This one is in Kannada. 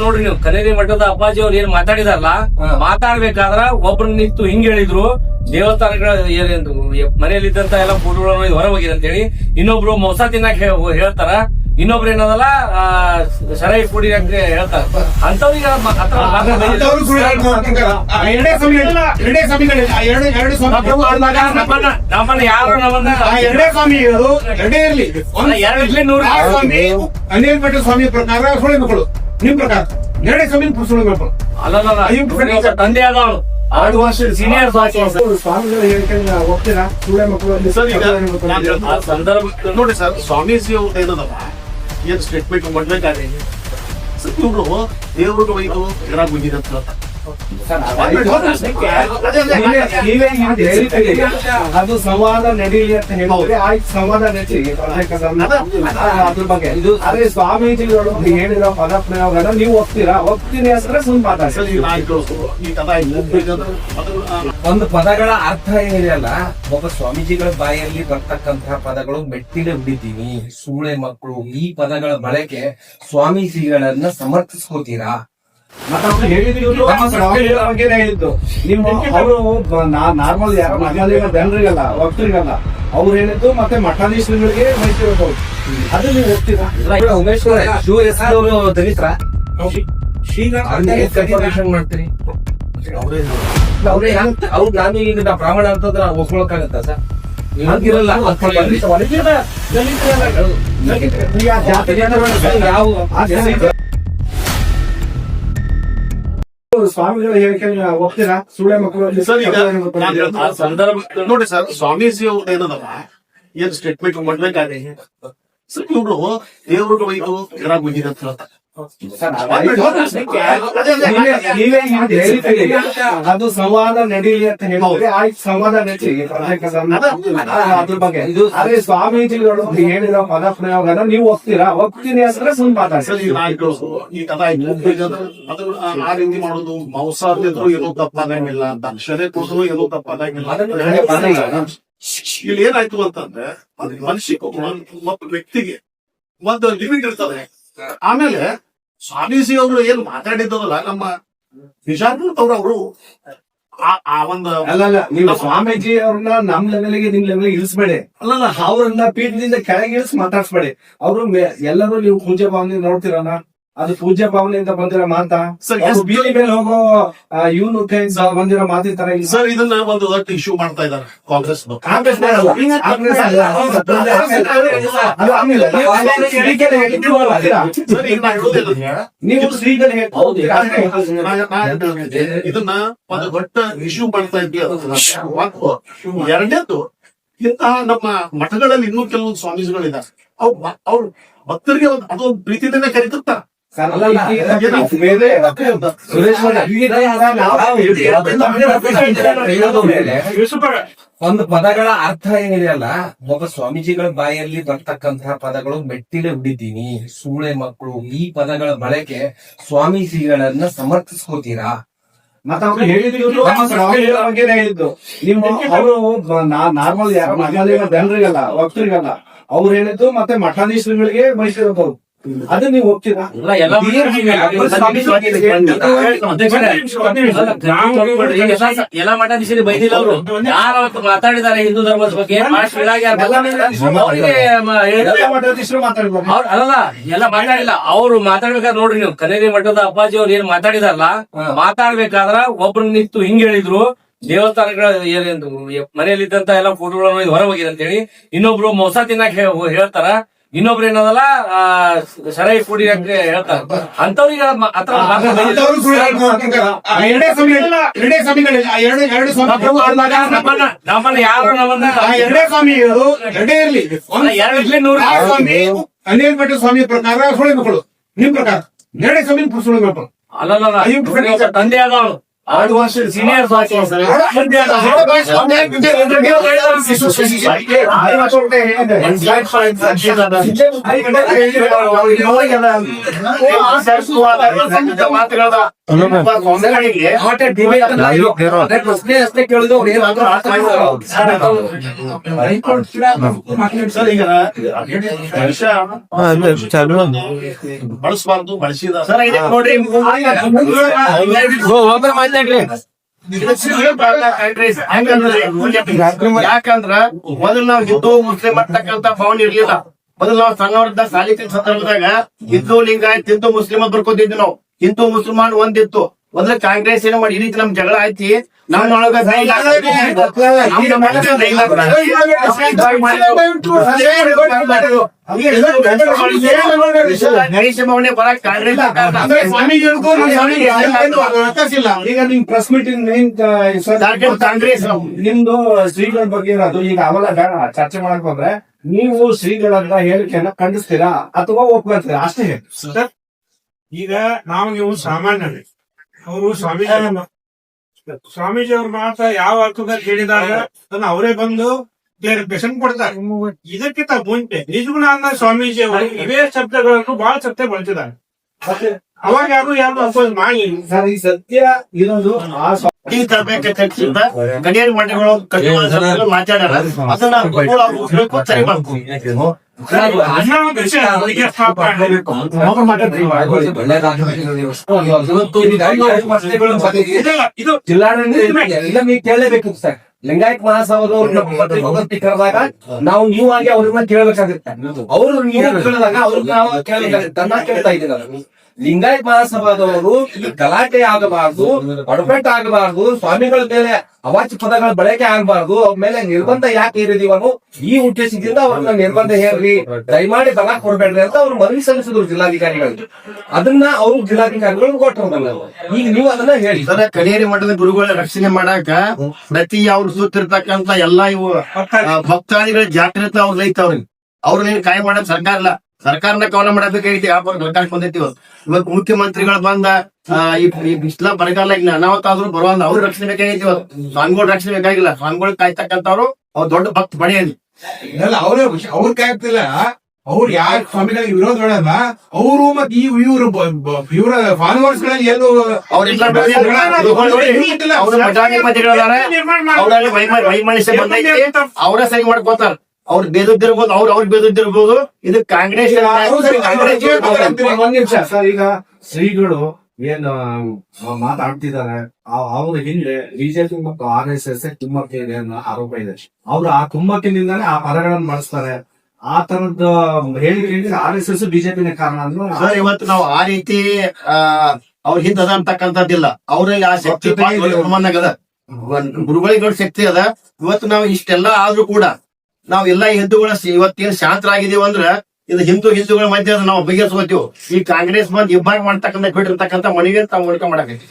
ನೋಡ್ರಿ ನೀವು ಕನೇರಿ ಮಠದ ಅಪ್ಪಾಜಿ ಅವ್ರು ಏನ್ ಮಾತಾಡಿದಾರಲ್ಲ ಮಾತಾಡ್ಬೇಕಾದ್ರ ಒಬ್ರು ನಿಂತು ಹಿಂಗ್ ಹೇಳಿದ್ರು ದೇವಸ್ಥಾನಗಳ ಏನೇನು ಮನೆಯಲ್ಲಿದ್ದಂತ ಎಲ್ಲ ಫೋಟೋಗಳನ್ನು ಹೊರ ಹೋಗಿದೆ ಅಂತ ಹೇಳಿ ಇನ್ನೊಬ್ರು ಮೊಸ ತಿನ್ನಕ್ ಹೇಳ್ತಾರ ಇನ್ನೊಬ್ರು ಏನದಲ್ಲ ಸರಾಯಿ ಕುಡಿ ಅಂತ ಹೇಳ್ತಾರ ಅಂತವ್ರಿಗೆ ನಮ್ಮನ್ನ ಯಾರು ನಮ್ಮನ್ನ ಎರಡೇ ಸ್ವಾಮಿಗಳು ಎರಡೇ ಇರ್ಲಿ. ಎರಡು ಸ್ವಾಮಿ ಅನಿಲ್ ಭಟ್ ಸ್ವಾಮಿ ಪ್ರಕಾರ ಸುಳ್ಳು ಮಕ್ಕಳು ನಿಮ್ ಪ್ರಕಾರ ನೆರಳೆ ಸ್ವಾಮಿ ಅಲ್ಲ ಅಲ್ಲಲ್ಲ ತಂದೆ ಆದವನು ಆರು ವರ್ಷ ಸೀನಿಯರ್ ಸ್ವಾಮಿಗಳು ಹೇಳಿಕೆ ಹೋಗ್ತೀರಾ? ಸುಳ್ಳೆ ಮಕ್ಕಳು ಸಂದರ್ಭ ನೋಡಿ ಸರ್ ಸ್ವಾಮೀಜಿ ಅವ್ರ ಏನದಲ್ಲ ಏನ್ ಸ್ಟೇಟ್ಮೆಂಟ್ ಮಾಡ್ಬೇಕಾದ್ರೆ? ಸರ್ ಇವರು ದೇವ್ರಿಗೆ ಒಯ್ದು ಇರಾಗ ಬಂದಿದೆ ಅಂತ ಹೇಳ್ತಾರೆ. ಅದು ಸಂವಾದ ನಡೀಲಿ ಅಂತ ಹೇಳಿದ್ರೆ ಆಯ್ತು ಸಂವಾದ ನಡೀಲಿ ಅದ್ರ ಬಗ್ಗೆ ಇದು ಅದೇ ಸ್ವಾಮೀಜಿಗಳು ಹೇಳಿರೋ ಪದ ಪ್ರಯೋಗ ನೀವು ಒಪ್ತೀರಾ ಒಪ್ತೀನಿ ಅಂದ್ರೆ ಸುಮ್ ಒಂದು ಪದಗಳ ಅರ್ಥ ಏನಿರಲ್ಲ ಒಬ್ಬ ಸ್ವಾಮೀಜಿಗಳ ಬಾಯಲ್ಲಿ ಬರ್ತಕ್ಕಂತಹ ಪದಗಳು ಮೆಟ್ಟಿಲೆ ಬಿಡಿದ್ದೀನಿ ಸೂಳೆ ಮಕ್ಕಳು ಈ ಪದಗಳ ಬಳಕೆ ಸ್ವಾಮೀಜಿಗಳನ್ನ ಸಮರ್ಥಿಸ್ಕೋತೀರಾ? ನಾರ್ಮಲ್ ಜನರಿಗಲ್ಲ ಭಕ್ತರಿಗಲ್ಲ ಅವ್ರು ಹೇಳಿದ್ದು ಮತ್ತೆ ಮಠಾಧೀಶರುಗಳಿಗೆ ವಹಿಸಿರೋದು ಅದು ನೀವು ಉಮೇಶ್ ಅವರೇ, ಶಿವ ದಲಿತರ. ನಾನು ಈಗ ನಾ ಬ್ರಾಹ್ಮಣ ಅಂತಂದ್ರೆ ನಾವು ಒಪ್ಕೊಳಕ್ಕಾಗತ್ತಾ ಸರ್? ಹಂಗಿರಲ್ಲ. ಯಾವ ಸ್ವಾಮಿಗಳ ಹೇಳಿಕೆ ಒಪ್ತೀರಾ ಸುಳ್ಳೆ ಮಕ್ಕಳು ಸರ್ ಈಗ ಆ ಸಂದರ್ಭ ನೋಡಿ ಸರ್ ಸ್ವಾಮೀಜಿ ಅವ್ರ ಏನದಲ್ಲ ಏನ್ ಸ್ಟೇಟ್ಮೆಂಟ್ ಮಾಡ್ಬೇಕಾದ್ರೆ? ಸರ್ ಇವ್ರು ದೇವ್ರಿಗೆ ಒಯ್ದು ಇರಾಗ ಬಂದಿದೆ ಅಂತ ಹೇಳ್ತಾರೆ. ಅದು ಸಂವಾದ ನಡೀಲಿ ಅಂತ ಹೇಳಿದ್ರೆ ಆಯ್ತು ಸಂವಾದ ನಡೀಲಿ. ಅದ್ರ ಬಗ್ಗೆ. ಇದು ಅದೇ ಸ್ವಾಮೀಜಿಗಳು ಹೇಳಿರೋ ಪದ ಪ್ರಯೋಗನ ನೀವು ಹೋಗ್ತೀರಾ ಹೋಗ್ತೀನಿ ಅಂದ್ರೆ ಸುಮ್ ಸರ್ ಮಾಡೋದು ಅದು ಆ- ಆ ರೀತಿ ಮಾಡೋದು ಮಾಂಸಾರ್ದಿದ್ರು ಏನೂ ಏನೂ ತಪ್ಪಾಗಂಗಿಲ್ಲ ಇಲ್ಲಿ ಏನಾಯ್ತು ಅಂತಂದ್ರೆ ಒಂದ್- ಒಬ್ಬ ವ್ಯಕ್ತಿಗೆ ಒಂದು ಲಿಮಿಟ್ ಇರ್ತದೆ. ಆಮೇಲೆ ಸ್ವಾಮೀಜಿ ಅವರು ಏನ್ ಮಾತಾಡಿದ್ದಲ್ಲ ನಮ್ಮ ನಿಜಾಗ್ರತವ್ರು ಅವರು ಆ- ಒಂದು ಅಲ್ಲಲ್ಲ ನೀವು ಸ್ವಾಮೀಜಿ ಅವ್ರನ್ನ ನಮ್ ಲೆವೆಲ್ಗೆ ನಿಮ್ ಲೆವೆಲ್ಗೆ ಇಳಿಸ್ಬೇಡಿ. ಅಲ್ಲ ಅವ್ರನ್ನ ಪೀಠದಿಂದ ಕೆಳಗೆ ಇಳಿಸಿ ಮಾತಾಡ್ಸ್ಬೇಡಿ. ಅವರು ಎಲ್ಲರೂ ನೀವು ಪೂಜೆ ಭಾವನೆ ನೋಡ್ತೀರಲ್ಲ ಅದು ಪೂಜ್ಯ ಭಾವನೆಯಿಂದ ಬಂದಿರೋ ಮಾತಾ? ಸರ್, ಬೀದಿ ಮೇಲೆ ಹೋಗೋ ಇವನು ಬಂದಿರೋ ಮಾತಿನ ತರ ಇಲ್ಲ. ಸರ್ ಇದನ್ನ ಒಂದು ದೊಡ್ಡ ಇಶ್ಯೂ ಮಾಡ್ತಾ ಇದ್ದಾರೆ. ಕಾಂಗ್ರೆಸ್ ನೀವು ಶ್ರೀಗಳು ಇದನ್ನ ಒಂದು ದೊಡ್ಡ ಇಶ್ಯೂ ಮಾಡ್ತಾ ಇದ್ದೀವಿ ಎರಡನೇದು ಇಂತಹ ನಮ್ಮ ಮಠಗಳಲ್ಲಿ ಇನ್ನೂ ಕೆಲವೊಂದು ಸ್ವಾಮೀಜಿಗಳಿದ್ದಾರೆ. ಅವ್ರು ಅವ್ರು ಭಕ್ತರಿಗೆ ಒಂದು ಅದೊಂದು ಪ್ರೀತಿಯಿಂದನೇ ಕರೀತಿರ್ತಾರೆ. ಒಂದು ಪದಗಳ ಅರ್ಥ ಏನಿದೆಯಲ್ಲ ಒಬ್ಬ ಸ್ವಾಮೀಜಿಗಳ ಬಾಯಲ್ಲಿ ಬರ್ತಕ್ಕಂತಹ ಪದಗಳು ಮೆಟ್ಟಿಲೆ ಹಿಡಿತೀವಿ ಸೂಳೆ ಮಕ್ಕಳು ಈ ಪದಗಳ ಬಳಕೆ ಸ್ವಾಮೀಜಿಗಳನ್ನ ಸಮರ್ಥಿಸ್ಕೋತೀರಾ? ಮತ್ತೆ ಅವ್ರು ಹೇಳಿದ್ರು ನಮ್ಮ ಸ್ವಾಮಿಗಳ ಬಗ್ಗೆನೇ ಹೇಳಿದ್ದು ನೀವು ಅವರು ನಾರ್ಮಲ್ ಜನರಿಗಲ್ಲ ಭಕ್ತರಿಗಲ್ಲ ಅವ್ರು ಹೇಳಿದ್ದು ಮತ್ತೆ ಮಠಾಧೀಶರುಗಳಿಗೆ ವಹಿಸಿರೋದು ಅದು ನೀವು ಹೋಗ್ತೀರಾ ಎಲ್ಲ ಎಲ್ಲ ಮಠಾಧೀಶರಿಗೆ ಬೈದಿಲ್ಲ ಅವರು. ಯಾರು ಅವತ್ತು ಮಾತಾಡಿದ್ದಾರೆ ಹಿಂದೂ ಧರ್ಮದ ಬಗ್ಗೆ ಅಲ್ಲ. ಎಲ್ಲ ಮಾತಾಡಿಲ್ಲ. ಅವ್ರು ಮಾತಾಡ್ಬೇಕಾದ್ರೆ ನೋಡ್ರಿ ನೀವು ಕನೇರಿ ಮಠದ ಅಪ್ಪಾಜಿ ಅವ್ರು ಏನ್ ಮಾತಾಡಿದಾರಲ್ಲ ಮಾತಾಡ್ಬೇಕಾದ್ರ ಒಬ್ರು ನಿಂತು ಹಿಂಗ್ ಹೇಳಿದ್ರು ದೇವಸ್ಥಾನಗಳ ಮನೆಯಲ್ಲಿ ಇದ್ದಂತ ಎಲ್ಲ ಫೋಟೋಗಳನ್ನು ಹೊರ ಹೋಗಿದೆ ಅಂತ ಹೇಳಿ ಇನ್ನೊಬ್ರು ಮೊಸ ತಿನ್ನಕ್ ಹೇಳ್ತಾರ. ಇನ್ನೊಬ್ರು ಏನದಲ್ಲ ಸರೈ ಕುಡಿ ಅಂತ ಹೇಳ್ತಾರ ಅಂತವ್ರಿಗೆ ನಮ್ಮನ್ನ ಯಾರು ನಮ್ಮನ್ನ ಎರಡೇ ಸ್ವಾಮಿಗಳು ಎರಡೇ ಇರ್ಲಿ. ನೂರು ಸ್ವಾಮಿ ಅನಿಲ್ ಪಟೇಲ್ ಸ್ವಾಮಿ ಪ್ರಕಾರ ಸುಳಿ ಮಕ್ಕಳು. ನಿಮ್ ಪ್ರಕಾರ. ಎರಡೇ ಸ್ವಾಮಿ ಸುಳಿ ಮಕ್ಕಳು. ಅಲ್ಲ ತಂದೆ ಆದವನು ಆರು ವರ್ಷ ಸೀನಿಯರ್ ಒಬ್ಬ ಪ್ರಶ್ನೆ ಕೇಳಿದ್ರು ಬಳಸಬಾರ್ದು ಬಳಸಿದ ಯಾಕಂದ್ರ ಮೊದಲು ನಾವು ಹಿಂದೂ ಮುಸ್ಲಿಂ ಅಂತಕ್ಕಂತ ಭಾವನೆ ಇರ್ಲಿಲ್ಲ. ಮೊದಲು ನಾವು ಸಣ್ಣವರಿದ್ದ ಸಾಲಿಕ ಸಂದರ್ಭದಾಗ ಹಿಂದೂ ಲಿಂಗಾಯತ್ ಹಿಂದೂ ಮುಸ್ಲಿಂ ಬರ್ಕೋತಿದ್ವಿ ನಾವು. ಹಿಂದೂ ಮುಸಲ್ಮಾನ್ ಒಂದಿತ್ತು ಮೊದಲು ಕಾಂಗ್ರೆಸ್ ಏನೋ ಮಾಡಿ ಈ ರೀತಿ ನಮ್ ಜಗಳ ಐತಿ ನಮ್ಮೊಳಗ ಗಣೇಶ ಭವನೆ ಬರಕ್ ಕಾಂಗ್ರೆಸ್ ಈಗ ನಿಮ್ ಪ್ರೆಸ್ ಮೀಟಿಂಗ್ ಮೇನ್ ಕಾಂಗ್ರೆಸ್ ನಿಮ್ದು ಶ್ರೀಗಳ ಬಗ್ಗೆ ಇರೋದು ಈಗ ಅವೆಲ್ಲ ಬೇಡ ಚರ್ಚೆ ಮಾಡಕ್ ಬಂದ್ರೆ ನೀವು ಶ್ರೀಗಳನ್ನ ಹೇಳಿಕೆಯನ್ನ ಖಂಡಿಸ್ತೀರಾ ಅಥವಾ ಒಪ್ಕೊಂತೀರಾ ಅಷ್ಟೇ ಹೇಳಿ ಈಗ ನಾವು ನೀವು ಸಾಮಾನ್ಯರೇ. ಅವರು ಸ್ವಾಮೀಜಿ ಸ್ವಾಮೀಜಿ ಅವ್ರ ಮಾತ್ರ ಯಾವ ಅರ್ಥದಲ್ಲಿ ಹೇಳಿದಾಗ ಅದನ್ನ ಅವರೇ ಬಂದು ಕ್ಲಾರಿಫಿಕೇಶನ್ ಕೊಡ್ತಾರೆ. ಇದಕ್ಕಿಂತ ಮುಂಚೆ ನಿಜಗುಣಾನಂದ ಸ್ವಾಮೀಜಿ ಅವರು ಇವೇ ಶಬ್ದಗಳನ್ನು ಬಹಳ ಸತ್ಯ ಬಳಸಿದ್ದಾರೆ. ಅವಾಗ ಯಾರು ಯಾರು ಅಪೋಸ್ ಮಾಡಿ ಸರ್ ಈ ಸತ್ಯ ಇರೋದು ಆ ಮಂಡಳಿಗಳು ಅದನ್ನ ಸರಿ ಮಾಡ್ಕೊಂಡು ಜಿಲ್ಲಾಡಳಿತ ನೀವು ಕೇಳಲೇಬೇಕು ಸರ್ ಲಿಂಗಾಯತ್ ಮಹಾಸಭಾದವ್ರು ಕರೆದಾಗ ನಾವು ನೀವಾಗಿ ಅವ್ರನ್ನ ಕೇಳಬೇಕಾಗುತ್ತೆ ಅವ್ರು ನೀವು ಕೇಳಿದಾಗ ಅವ್ರಿಗೆ ನಾವು ಕೇಳಬೇಕಾಗುತ್ತೆ ಕೇಳ್ತಾ ಇದ್ದೀನಿ ನಾನು. ಲಿಂಗಾಯತ್ ಮಹಾಸಭಾದವರು ಗಲಾಟೆ ಆಗಬಾರದು ಆಗಬಾರದು ಸ್ವಾಮಿಗಳ ಮೇಲೆ ಅವಾಚ್ಯ ಪದಗಳ ಬಳಕೆ ಆಗಬಾರದು ಅವ್ರ ಮೇಲೆ ನಿರ್ಬಂಧ ಯಾಕೆ ಹೇರಿದೀವ ಅನ್ನೋ ಈ ಉದ್ದೇಶದಿಂದ ಅವ್ರನ್ನ ನಿರ್ಬಂಧ ಹೇರ್ರಿ. ದಯಮಾಡಿ ಬಲ ಕೊಡ್ಬೇಡ್ರಿ ಅಂತ ಅವ್ರು ಮನವಿ ಸಲ್ಲಿಸಿದ್ರು ಜಿಲ್ಲಾಧಿಕಾರಿಗಳಿಗೆ. ಅದನ್ನ ಅವರು ಜಿಲ್ಲಾಧಿಕಾರಿಗಳು ಕೊಟ್ಟರು ಈಗ ನೀವು ಅದನ್ನ ಹೇಳಿ. ಸರ್ ಕಡಿಯೇರಿ ಮಠದ ಗುರುಗಳ ರಕ್ಷಣೆ ಮಾಡಾಕ ಪ್ರತಿ ಅವ್ರ ಸುತ್ತಿರ್ತಕ್ಕಂತ ಎಲ್ಲಾ ಇವು ಭಕ್ತಾದಿಗಳ ಜಾಗೃತ ಅವ್ರ ಅವ್ರಿಗೆ ಅವ್ರನ್ನ ಕಾಯ ಮಾಡಕ್ ಸರ್ಕಾರ ಇಲ್ಲ. ಸರ್ಕಾರನ ಕವಲ ಮಾಡಬೇಕಾಗಿತ್ತು ಯಾವ ಸರ್ಕಾರ ಬಂದೈತಿ ಇವತ್ತು ಇವತ್ತು ಮುಖ್ಯಮಂತ್ರಿಗಳು ಬಂದ ಈ ಬಿಸಿಲ ಬರಗಾಲ ಈಗ ಅನಾಹುತ ಆದ್ರೂ ಬರುವಂತ ಅವ್ರ ರಕ್ಷಣೆ ಬೇಕಾಗೈತಿ ಇವತ್ತು ಸ್ವಾಮಿಗಳ ರಕ್ಷಣೆ ಬೇಕಾಗಿಲ್ಲ ಸ್ವಾಮಿಗಳು ಕಾಯ್ತಕ್ಕಂಥವ್ರು ಅವ್ರ ದೊಡ್ಡ ಭಕ್ತ ಪಡೆಯಲಿ ಅಲ್ಲ. ಅವ್ರ ಅವ್ರ ಕಾಯ್ತಿಲ್ಲ. ಅವ್ರು ಯಾರ ಸ್ವಾಮಿಗಳಿಗೆ ವಿರೋಧ ಹೇಳಲ್ಲ ಅವರು ಮತ್ತೆ ಈ ಇವರು ಇವರ ಫಾಲೋವರ್ಸ್ಗಳಲ್ಲಿ ಎಲ್ಲೂ ಅವ್ರ ಮಠಾಧಿಪತಿಗಳದಾರ ಅವ್ರಲ್ಲಿ ವೈಮ- ವೈಮನಸ್ಯ ಬಂದೈತಿ ಅವರ ಸೈ ಮಾಡ್ಕೋತಾರ. ಅವ್ರ ಬೇದದ್ದಿರ್ಬೋದು ಅವ್ರ ಅವ್ರ ಬೇದದ್ದಿರ್ಬೋದು. ಇದು ಕಾಂಗ್ರೆಸ್ ಕಾಂಗ್ರೆಸ್ ಒಂದ್ ನಿಮಿಷ. ಸರ್ ಈಗ ಶ್ರೀಗಳು ಏನ್ ಮಾತಾಡ್ತಿದ್ದಾರೆ ಅವ್ರ ಹಿಂದೆ ಬಿಜೆಪಿ ಮತ್ತು ಆರ್ ಎಸ್ ಎಸ್ ಕುಮ್ಮಕ್ಕೆ ಇದೆ ಅನ್ನೋ ಆರೋಪ ಇದೆ. ಅವ್ರು ಆ ಕುಮ್ಮಕ್ಕಿನಿಂದಾನೇ ಆ ಪದಗಳನ್ನು ಬಳಸ್ತಾರೆ. ಆ ತರದ ಹೇಳಿಕೆ ಆರ್ ಎಸ್ ಎಸ್ ಬಿಜೆಪಿನ ಕಾರಣ ಅಂದ್ರೆ ಸರ್ ಇವತ್ತು ನಾವು ಆ ರೀತಿ ಅವ್ರ ಹಿಂದ ಅದ ಅಂತಕ್ಕಂಥದ್ದಿಲ್ಲ. ಅವ್ರಲ್ಲಿ ಆ ಶಕ್ತಿ ಗುರುಗಳಿಗಳ ಶಕ್ತಿ ಅದ. ಇವತ್ತು ನಾವು ಇಷ್ಟೆಲ್ಲ ಆದ್ರೂ ಕೂಡ ನಾವ್ ಎಲ್ಲಾ ಹಿಂದೂಗಳ ಇವತ್ತೇನ್ ಶಾಂತರಾಗಿದೀವಿ ಅಂದ್ರ ಇದು ಹಿಂದೂ ಹಿಂದೂಗಳ ಮಧ್ಯ ನಾವು ಬಗೆಹರಿಸ್ಕೋತೀವಿ ಈ ಕಾಂಗ್ರೆಸ್ ಬಂದ್ ಇಬ್ಬಾಗ ಮಾಡ್ತಕ್ಕಂಥ ಬಿಟ್ಟಿರ್ತಕ್ಕಂಥ ಮನವಿಯನ್ನು ತಾವು ಮೂಲಕ ಮಾಡಕೈತಿ